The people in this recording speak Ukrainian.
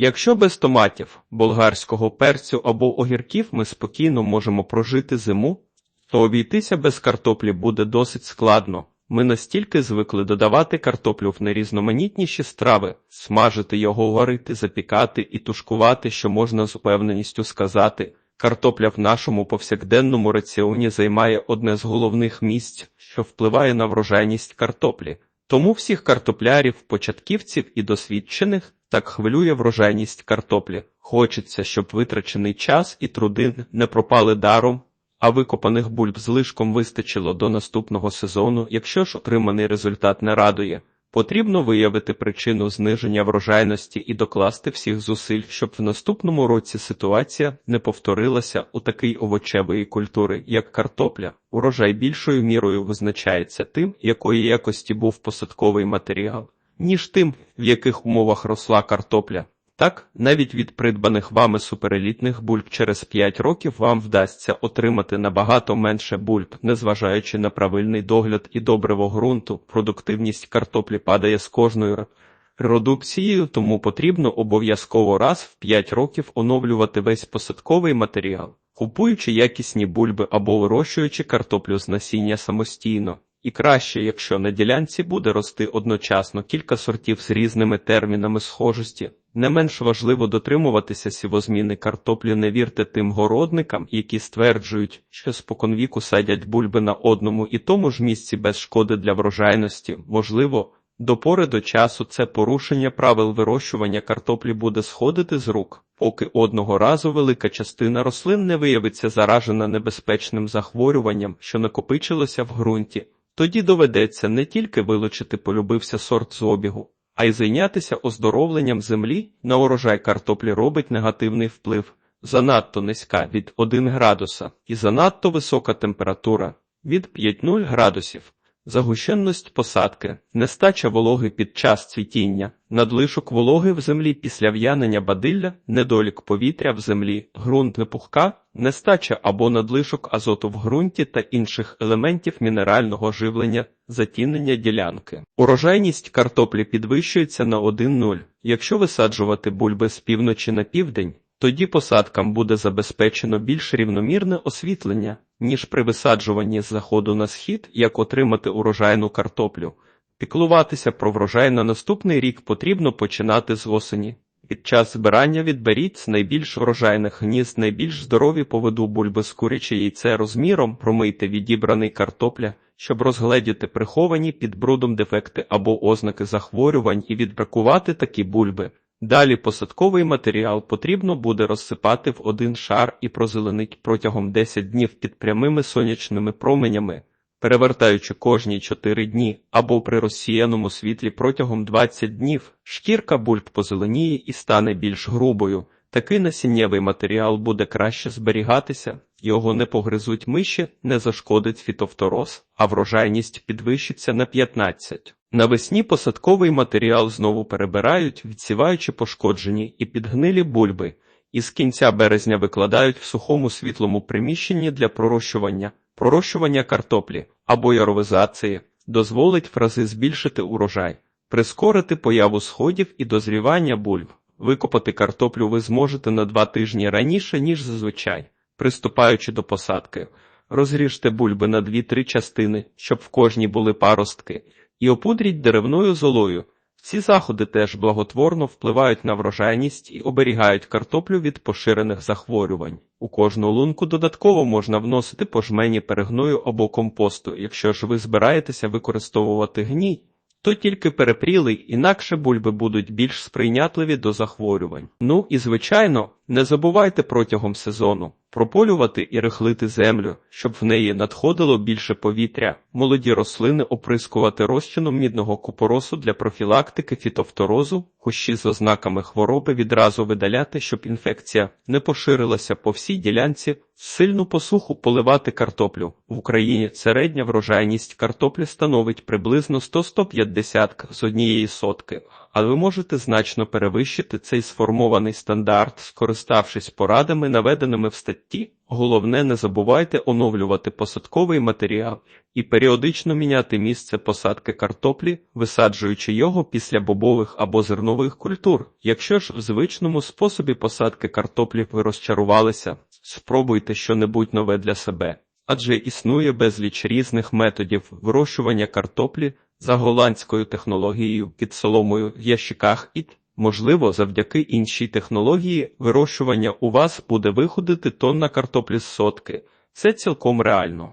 Якщо без томатів, болгарського перцю або огірків ми спокійно можемо прожити зиму, то обійтися без картоплі буде досить складно. Ми настільки звикли додавати картоплю в найрізноманітніші страви, смажити його, варити, запікати і тушкувати, що можна з упевненістю сказати. Картопля в нашому повсякденному раціоні займає одне з головних місць, що впливає на врожайність картоплі. Тому всіх картоплярів, початківців і досвідчених так хвилює врожайність картоплі. Хочеться, щоб витрачений час і труди не пропали даром, а викопаних бульб з лишком вистачило до наступного сезону. Якщо ж отриманий результат не радує, потрібно виявити причину зниження врожайності і докласти всіх зусиль, щоб в наступному році ситуація не повторилася у такій овочевої культури, як картопля. Урожай більшою мірою визначається тим, якої якості був посадковий матеріал, ніж тим, в яких умовах росла картопля. Так, навіть від придбаних вами суперелітних бульб через 5 років вам вдасться отримати набагато менше бульб, незважаючи на правильний догляд і добриво ґрунту, продуктивність картоплі падає з кожною продукцією, тому потрібно обов'язково раз в 5 років оновлювати весь посадковий матеріал, купуючи якісні бульби або вирощуючи картоплю з насіння самостійно. І краще, якщо на ділянці буде рости одночасно кілька сортів з різними термінами схожості. Не менш важливо дотримуватися сівозміни картоплі, не вірте тим городникам, які стверджують, що споконвіку садять бульби на одному і тому ж місці без шкоди для врожайності. Можливо, до пори до часу це порушення правил вирощування картоплі буде сходити з рук, поки одного разу велика частина рослин не виявиться заражена небезпечним захворюванням, що накопичилося в ґрунті. Тоді доведеться не тільки вилучити полюбився сорт з обігу, а й зайнятися оздоровленням землі на урожай картоплі робить негативний вплив. Занадто низька від 1 градуса і занадто висока температура від 5-0 градусів. Загущенність посадки, нестача вологи під час цвітіння, надлишок вологи в землі після в'янення бадилля, недолік повітря в землі, ґрунт непухка, нестача або надлишок азоту в ґрунті та інших елементів мінерального живлення, затінення ділянки. Урожайність картоплі підвищується на 1-0. Якщо висаджувати бульби з півночі на південь, тоді посадкам буде забезпечено більш рівномірне освітлення, ніж при висаджуванні з заходу на схід, як отримати урожайну картоплю. Піклуватися про врожай на наступний рік потрібно починати з осені. Під час збирання відберіть з найбільш врожайних гнізд найбільш здорові поведу бульби з куряче яйце розміром, промийте відібраний картопля, щоб розгледіти приховані під брудом дефекти або ознаки захворювань і відбракувати такі бульби. Далі посадковий матеріал потрібно буде розсипати в один шар і прозеленить протягом 10 днів під прямими сонячними променями, перевертаючи кожні 4 дні або при розсіяному світлі протягом 20 днів, шкірка бульб позеленіє і стане більш грубою. Такий насіннєвий матеріал буде краще зберігатися, його не погризуть миші, не зашкодить фітофтороз, а врожайність підвищиться на 15. Навесні посадковий матеріал знову перебирають, відсіваючи пошкоджені і підгнилі бульби, і з кінця березня викладають в сухому світлому приміщенні для пророщування, пророщування картоплі або яровизації, дозволить в рази збільшити урожай, прискорити появу сходів і дозрівання бульб. Викопати картоплю ви зможете на два тижні раніше, ніж зазвичай, приступаючи до посадки. Розріжте бульби на 2-3 частини, щоб в кожній були паростки, і опудріть деревною золою. Ці заходи теж благотворно впливають на врожайність і оберігають картоплю від поширених захворювань. У кожну лунку додатково можна вносити пожмені перегною або компосту, якщо ж ви збираєтеся використовувати гній, то тільки перепрілий, інакше бульби будуть більш сприйнятливі до захворювань. Ну і звичайно, не забувайте протягом сезону прополювати і рихлити землю, щоб в неї надходило більше повітря, молоді рослини оприскувати розчином мідного купоросу для профілактики фітофторозу, кущі з ознаками хвороби відразу видаляти, щоб інфекція не поширилася по всій ділянці, сильну посуху поливати картоплю. В Україні середня врожайність картоплі становить приблизно 100-150 з однієї сотки, але ви можете значно перевищити цей сформований стандарт, скориставшись порадами, наведеними в статті. Головне, не забувайте оновлювати посадковий матеріал і періодично міняти місце посадки картоплі, висаджуючи його після бобових або зернових культур. Якщо ж в звичному способі посадки картоплі ви розчарувалися, спробуйте щонебудь нове для себе. Адже існує безліч різних методів вирощування картоплі за голландською технологією під соломою в ящиках і, можливо, завдяки іншій технології вирощування у вас буде виходити тонна картоплі з сотки. Це цілком реально.